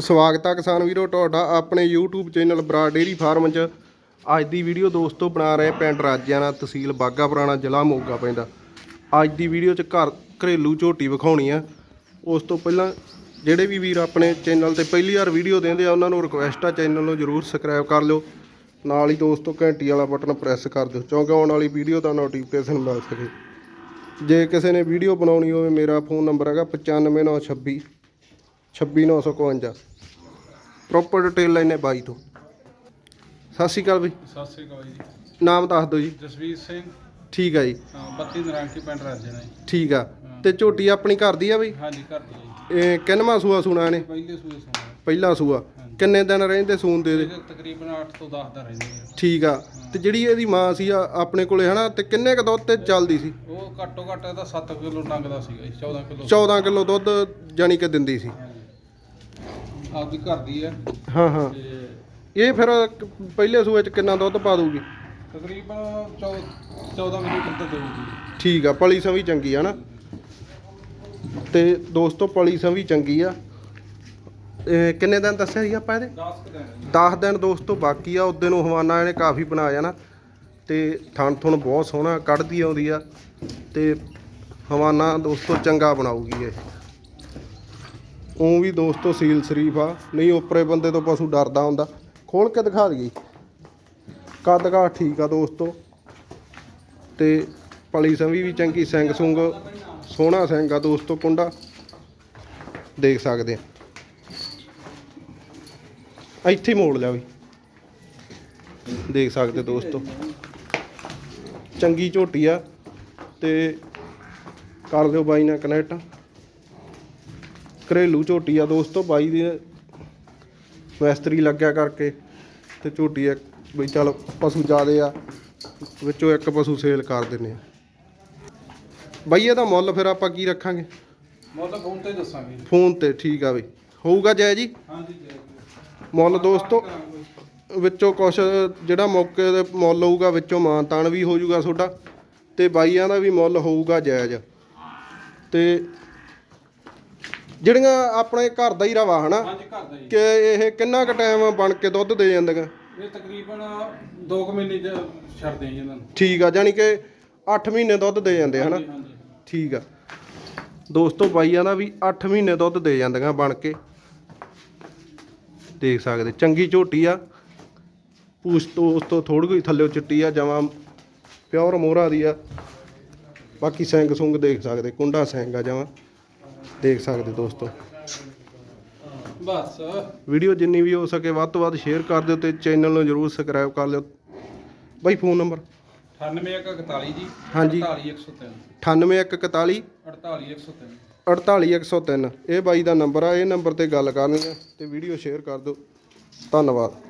ਸਵਾਗਤ ਆ ਕਿਸਾਨ ਵੀਰੋ, ਤੁਹਾਡਾ ਆਪਣੇ YouTube channel Brar dairy farm 'ਚ। ਅੱਜ ਦੀ ਵੀਡੀਓ ਦੋਸਤੋ ਬਣਾ ਰਹੇ ਪਿੰਡ ਰਾਜਿਆਣਾ ਤਹਿਸੀਲ ਬਾਗਾ ਪੁਰਾਣਾ, ਜ਼ਿਲ੍ਹਾ ਮੋਗਾ ਪੈਂਦਾ। ਅੱਜ ਦੀ ਵੀਡੀਓ 'ਚ ਘਰ ਘਰੇਲੂ ਝੋਟੀ ਵਿਖਾਉਣੀ ਆ। ਉਸ ਤੋਂ ਪਹਿਲਾਂ ਜਿਹੜੇ ਵੀ ਵੀਰ ਆਪਣੇ ਚੈਨਲ ਤੇ ਪਹਿਲੀ ਵਾਰ ਵੀਡੀਓ ਦਿੰਦੇ ਆ, ਉਹਨਾਂ ਨੂੰ ਰਿਕੁਐਸਟ ਆ, ਚੈਨਲ ਨੂੰ ਜਰੂਰ ਸਬਸਕ੍ਰਾਈਬ ਕਰ ਲਿਓ। ਨਾਲ ਹੀ ਦੋਸਤੋ ਘੰਟੀ ਵਾਲਾ ਬਟਨ ਪ੍ਰੈਸ ਕਰ ਦਿਓ, ਕਿਉਂਕਿ ਆਉਣ ਵਾਲੀ ਵੀਡੀਓ ਦਾ ਨੋਟੀਫਿਕੇਸ਼ਨ ਮਿਲ ਸਕੇ। ਜੇ ਕਿਸੇ ਨੇ ਵੀਡੀਓ ਬਣਾਉਣੀ ਹੋਵੇ, ਮੇਰਾ ਫੋਨ ਨੰਬਰ ਹੈਗਾ 95926 26951 ਪ੍ਰੋਪਰ ਡਿਟੇਲ ਲੈਣੇ ਬਾਈ ਤੋਂ। ਸਤਿ ਸ਼੍ਰੀ ਅਕਾਲ ਬਈ। ਸਤਿ ਸ੍ਰੀ ਅਕਾਲ ਜੀ। ਨਾਮ ਦੱਸ ਦਿਓ ਜੀ। ਜਸਵੀਰ ਸਿੰਘ। ਠੀਕ ਆ ਜੀ। ਅਹ ਬੱਤੀ ਨਰਾਇਣਕੀ ਪਿੰਡ ਰਾਜਣਾ ਜੀ ਠੀਕ ਆ। ਤੇ ਝੋਟੀ ਆਪਣੀ ਘਰ ਦੀ ਆ ਬਈ? ਹਾਂਜੀ ਘਰ ਦੀ ਜੀ। ਇਹ ਕਿੰਨਵਾਂ ਸੂਆ ਸੁਣਾ ਨੇ ਪਹਿਲੇ ਸੂਏ ਸੋਣਾ। ਪਹਿਲਾ ਸੂਆ। ਕਿੰਨੇ ਦਿਨ ਰਹਿੰਦੇ ਸੂਣ ਦੇ ਦੇ ਇਹਦੇ ਤਕਰੀਬਨ 8 ਤੋਂ 10 ਦਾ ਰਹਿੰਦੇ ਆ ਠੀਕ ਆ। ਤੇ ਜਿਹੜੀ ਇਹਦੀ ਮਾਂ ਸੀ ਆ ਆਪਣੇ ਕੋਲੇ ਹਨਾ ਤੇ ਕਿੰਨੇ ਕ ਦੁੱਧ ਤੇ ਚੱਲਦੀ ਸੀ? ਉਹ ਘੱਟੋ ਘੱਟ ਇਹਦਾ 7 ਕਿਲੋ ਡੰਗਦਾ ਸੀਗਾ ਜੀ 14 ਕਿਲੋ। 14 ਕਿਲੋ ਦੁੱਧ ਜਾਨੀ ਕਿ ਦਿੰਦੀ ਸੀ। ਆਪਦੀ ਘਰ ਦੀ ਹੈ। ਹਾਂ ਹਾਂ। ਤੇ ਇਹ ਫਿਰ ਕ- ਪਹਿਲੇ ਸੂਏ ਚ ਕਿੰਨਾ ਦੁੱਧ ਪਾ ਦੂਗੀ ਤਕਰੀਬਨ 14 ਕਿਲੋ ਦੁੱਧ ਦੇਊਗੀ। ਠੀਕ ਆ ਪਲੀ ਸਵੀ ਚੰਗੀ ਆ ਨਾ? ਤੇ ਦੋਸਤੋ ਪਲੀ ਸਵੀ ਚੰਗੀ ਆ। ਇਹ ਕਿੰਨੇ ਦਿਨ ਦੱਸਿਆ ਸੀ ਆਪਾਂ ਇਹਦੇ? 10 ਕੁ ਦਿਨ। ਜੀ 10 ਦਿਨ ਦੋਸਤੋ ਬਾਕੀ ਆ ਉਦੋਂ ਨੂੰ ਹਵਾਨਾ ਇਹਨੇ ਕਾਫੀ ਬਣਾ ਜਾਣਾ ਤੇ ਥਣ ਥੁਣ ਬਹੁਤ ਸੋਹਣਾ ਕੱਢਦੀ ਆਉਂਦੀ ਆ। ਤੇ ਹਵਾਨਾ ਦੋਸਤੋ ਚੰਗਾ ਬਣਾਊਗੀ ਇਹ। ਉਹ ਵੀ ਦੋਸਤੋ ਸੀਲ ਸ਼ਰੀਫ ਆ। ਨਹੀਂ, ਉੱਪਰੇ ਬੰਦੇ ਤੋਂ ਪਸ਼ੂ ਡਰਦਾ ਹੁੰਦਾ। ਖੋਲ ਕੇ ਦਿਖਾ ਦਈਏ। ਕੱਦ ਕਾ ਠੀਕ ਆ ਦੋਸਤੋ। ਤੇ ਪਲੀ ਸੰਵੀ ਵੀ ਚੰਗੀ ਸਿੰਘ ਸੁੰਗ, ਸੋਹਣਾ ਸਿੰਘ ਆ ਦੋਸਤੋ ਕੁੰਡਾ। ਦੇਖ ਸਕਦੇ ਆ। ਇੱਥੇ ਮੋੜ ਲਿਆ ਵੀ। ਦੇਖ ਸਕਦੇ ਦੋਸਤੋ। ਚੰਗੀ ਝੋਟੀ ਆ। ਤੇ ਕਰ ਦਿਓ ਬਾਈ ਨਾਲ ਕਨੈਕਟ ਘਰੇਲੂ ਝੋਟੀ ਆ ਦੋਸਤੋ ਬਾਈ ਦੀ ਵੈਸਤਰੀ ਲੱਗਿਆ ਕਰਕੇ ਤੇ ਝੋਟੀ ਇੱਕ ਬਈ ਚਲ ਪਸ਼ੂ ਜ਼ਿਆਦੇ ਆ ਵਿੱਚੋਂ ਇੱਕ ਪਸ਼ੂ ਸੇਲ ਕਰ ਦਿੰਨੇ ਆ। ਬਾਈ ਇਹਦਾ ਮੁੱਲ ਫਿਰ ਆਪਾਂ ਕੀ ਰੱਖਾਂਗੇ? ਮੁੱਲ ਫੋਨ ਤੇ ਦੱਸਾਂਗੇ। ਫੋਨ ਤੇ ਠੀਕ ਆ ਬਈ। ਹੋਊਗਾ ਜੈ ਜੀ? ਹਾਂਜੀ ਜੀ ਮੁੱਲ ਦੋਸਤੋ ਵਿੱਚੋਂ ਕੁਛ ਜਿਹੜਾ ਮੌਕੇ ਦੇ ਮੁੱਲ ਹੋਊਗਾ ਵਿੱਚੋਂ ਮਾਨਤਾਨ ਵੀ ਹੋ ਜਾਊਗਾ ਤੁਹਾਡਾ। ਤੇ ਬਾਈਆਂ ਦਾ ਵੀ ਮੁੱਲ ਹੋਊਗਾ ਜਾਇਜ਼ ਤੇ ਜਿਹੜੀਆਂ ਆਪਣੇ ਘਰ ਦਾ ਹੀ ਰਵਾ ਹਨਾ? ਹਾਂਜੀ ਘਰ ਦਾ ਜੀ ਕਿ ਇਹ ਕਿੰਨਾ ਕੁ ਟਾਈਮ ਬਣ ਕੇ ਦੁੱਧ ਦੇ ਜਾਂਦੀਆਂ ਇਹ ਤਕਰੀਬਨ 2 ਮਹੀਨੇ ਚ ਛੱਡਦੇ ਜੀ ਇਹਨਾਂ ਨੂੰ। ਠੀਕ ਆ ਜਾਨੀ ਕਿ 8 ਮਹੀਨੇ ਦੁੱਧ ਦੇ ਜਾਂਦੇ ਹਨਾ? ਹਾਂਜੀ ਹਾਂਜੀ। ਠੀਕ ਆ। ਦੋਸਤੋ ਬਾਈਆਂ ਦਾ ਵੀ 8 ਮਹੀਨੇ ਦੁੱਧ ਦੇ ਜਾਂਦੀਆਂ ਬਣ ਕੇ। ਦੇਖ ਸਕਦੇ ਚੰਗੀ ਝੋਟੀ ਆ। ਪੂਛ ਤੋਂ ਉਸ ਤੋਂ ਥੋੜੀ ਕੋਈ ਥੱਲੇ ਚਿੱਟੀ ਆ ਜਮਾਂ ਪਿਓਰ ਮੋਹਰਾ ਦੀ ਆ। ਬਾਕੀ ਸਿੰਘ ਸੁੰਗ ਦੇਖ ਸਕਦੇ ਕੁੰਡਾ ਸਿੰਘ ਆ ਜਮਾਂ। ਦੇਖ ਸਕਦੇ ਦੋਸਤੋ। ਬਸ। ਵੀਡੀਓ ਜਿੰਨੀ ਵੀ ਹੋ ਸਕੇ ਵੱਧ ਤੋਂ ਵੱਧ ਸ਼ੇਅਰ ਕਰ ਦਿਓ ਤੇ ਚੈਨਲ ਨੂੰ ਜਰੂਰ ਸਬਸਕ੍ਰਾਈਬ ਕਰ ਲਿਓ। ਬਾਈ ਫੋਨ ਨੰਬਰ 98141 ਜੀ। ਹਾਂਜੀ। 48103 98141 48103 48103 ਇਹ ਬਾਈ ਦਾ ਨੰਬਰ ਆ ਇਹ ਨੰਬਰ ਤੇ ਗੱਲ ਕਰਨੀ ਆ ਤੇ ਵੀਡੀਓ ਸ਼ੇਅਰ ਕਰ ਦਿਓ। ਧੰਨਵਾਦ।